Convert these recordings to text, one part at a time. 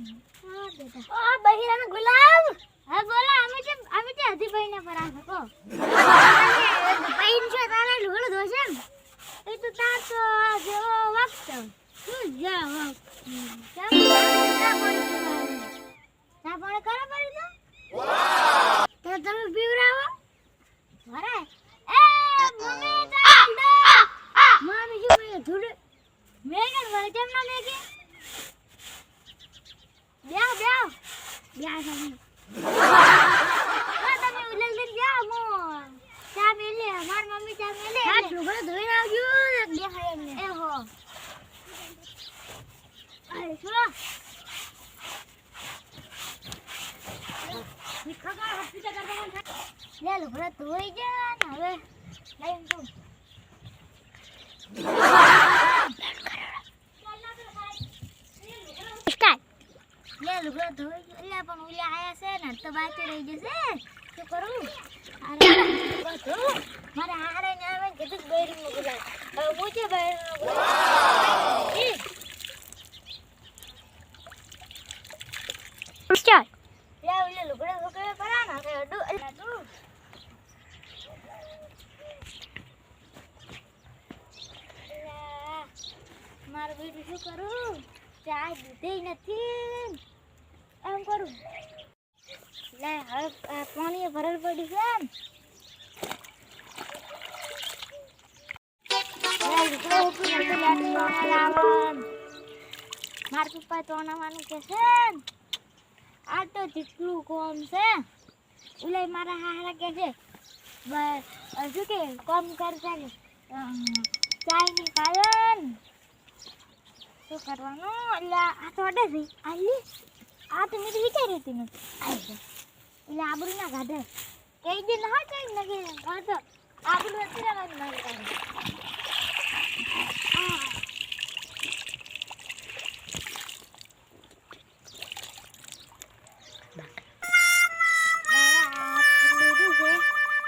ઓ, બહિરાનો ગુલાબ હા બોલા, અમે તે અમે તે હદીભાઈ ભાઈને પર છે, તારે લુગડો દોશે એ તો તાર તો જેવો તો. તો તમે પીવરાવો વરાય એ, મમ્મી મેં ધૂળ વરે કેમ ના મેગે બ્યાવ બ્યાવ બ્યાવ તમે તમે ઉલલ લઈ જાઓ મો ચા મેલે માર મમ્મી ચા મેલે. હા લુગડો ધોઈને આવજો. દેખાય એમને. એ હો. અરે શું લે લુગડો ધોઈ જા ને હવે. લઈને તું. લે ધોઈ ગયો. એટલે પણ ઓલા આયા છે ને તો બાકી રહી જશે શું કરું? મારે હારે ને આવે કે કીધું બૈરી નું ગુલાબ હવે મૂકે બૈરી નું ગુલાબ મારું બીજું શું કરું? ચા દીધી નથી. એમ કરું લે હવે આ પાણી ભરેલ પડી છે ને. લે, લુગડો ઉપડી નથી લેતી પાણી લાવવાનું. મારા પપ્પા તો અનાવાનું કે છે ને. આ તો જેટલું કોમ છે ઉલે મારા હારા કે છે બ- અ શું કે કોમ કરતા કે અમ, ચાયની કાયન શું કરવાનું એટલે આ તો અડે છે આ લે આ તો મેં વિચારી હતી જાય એટલે આબરૂ ના કાઢે કઈ દિન હા કઈ નથી કાઢતો આબરૂ નથી રહેવાનું મારી પાસે.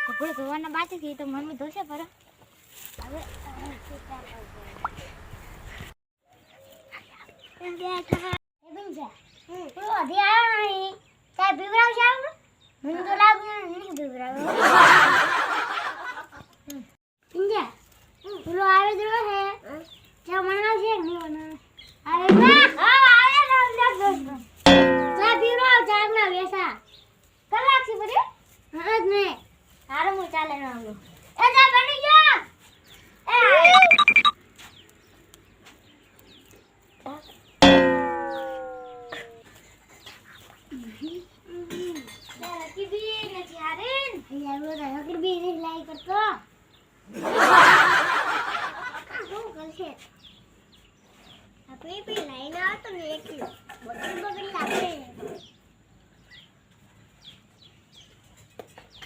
કપડું ધોવાના બાકી તો મમ્મી ધોશે પર. હવે બેઠા. બેન છે. આવ્યો નહીં. ચાય પીવડાવશે આવું? મને તો લાગ્યું નહીં પીવડાવે. હમ. ઇન્જા, પેલો છે. ચા બનાવશે કે નહીં બનાવે? આવે. હા, આવે ને, અંદર બેસજો. ચા. કલાકથી બધી? હા જ નહીં. હારું હું ચાલે ના.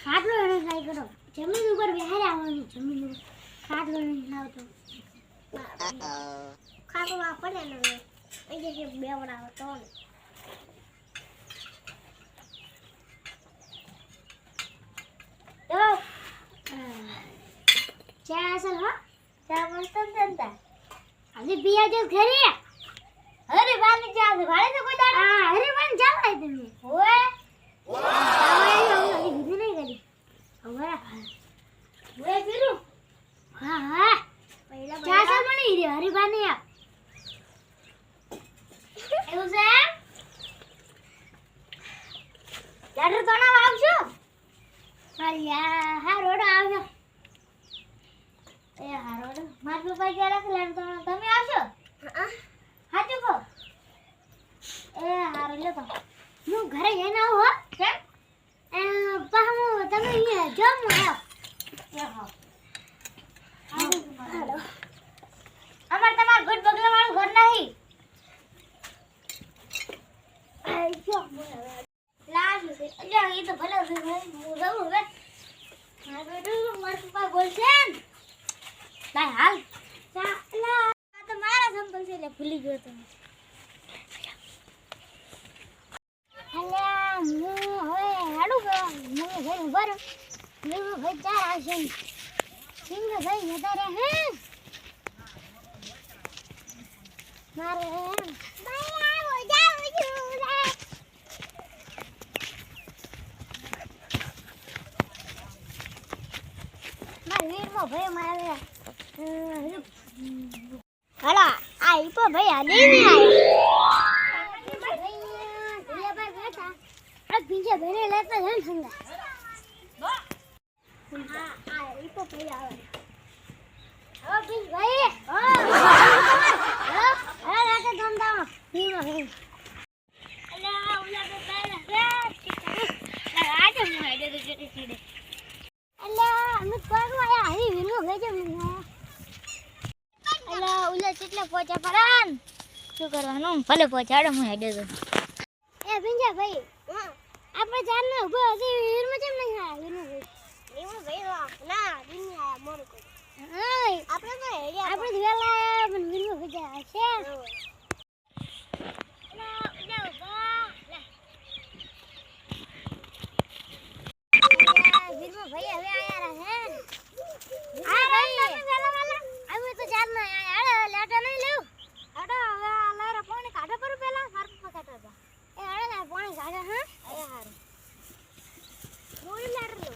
ખાટલો એને લાઈ કરો. જમીન ઉપર બહાર આવવાનું જમીન ઉપર. ખાટલો નથી લાવતો. ખાટલો આપણને તો ને. તો ચા અસલ હો? ચા મસ્ત ચંદા આજે પિયા જો ઘરે? અરે બાની ચા છે ભાડે તો કોઈ દાડો? હા અરે બાન જાવાય તમે. ઓએ જાવાય કીધું નહીં કરી. હવે. ઓએ પીરું. હા હા. પહેલા ચા સા મળી રે હરી બાની આ એવું છે ચાટર તો ના આવશો અલ્યા હા રોડ આવજો એ હા રોડ પપ્પા કે રાખેલા તો તમે આવશો? હાચું કહો. એ હારું લે તો. હું ઘરે જઈને આવું હો. કેમ? એ પા હું તમે અહીંયા જો હું આવ. અમાર તમાર ગુડ બગલા વાળું ઘર નહીં લાજુ છે. અલ્યા એ તો ભલે છે હું જાઉં હવે. મારા પપ્પા બોલશે ને. હાલ. ભૂલી ગયો તમે અલ્યા, હું હવે હાડું ગયો. મને ઘર ઊભા રહ્યો મેં ભાઈ ભાઈ જતા રહ્યા હે. મારે મારે વીરમાં ભાઈ મારે. હલા આ ઈપો ભાઈ આલી નહીં આવ્યો આ બીજે ભેરે લેતા જન સંગા. હા, આ ઈપો ભાઈ આવે. ઓ બીજ ભાઈ ઓ હા હા, રાતે ધંધા પીવા ભાઈ. અલ્યા ઓલા બે પહેલા રે આજે હું હેડે તો સીડે અલ્યા અમે કોણ આયા હરી વિનો ગજે મને અલ્યા ઓલા કેટલે પહોંચ્યા પરાન શું કરવાનું? ભલે પોચાડો હું હેડે તો. એ ભીંજા ભાઈ આપણે જાન ને ઊભો હજી વીરમાં કેમ નહીં આવ્યો વીરનો ભાઈ. ના આયા મોર કોઈ આપણે તો હેડ્યા આપણે દિવાલા આયા પણ વીરમાં ભેજા છે ના ઉડા ઊભા લે વીરમાં ભાઈ હવે આયા રહે આ ભાઈ તમે વેલા વેલા અમે તો ચાર ના આયા લેટા નહીં લેવ અડો હવે આ લારા પાણી કાઢો પર પેલા હાર પકાતા હતા એ અડો ના પાણી કાઢે હા એ હાર મોરી લાર લો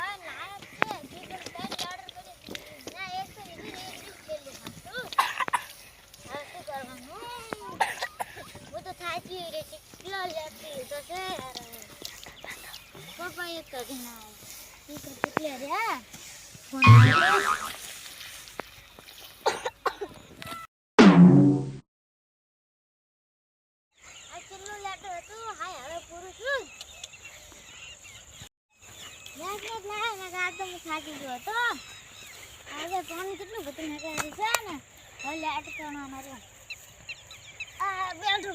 આ ના છે જે પણ પેલી ઓર્ડર કરી ના એક તો લીધી ને એક જ લઈ લીધા હવે શું કરવાનું હું તો થાકી રે કેટલો લેતી તો છે પપ્પા એક કરી ના ઈ તો કેટલે રહ્યા ફોન કર્યો. આ છેલ્લું લેટર હતું હાય હવે પૂરું થયું મેં કે ના ના રાત તો હું થાકી ગયો હતો. આજે પાણી કેટલું બધું નાખેલું છે ને? હવે લેટર કરવાનો રહ્યો બેઠો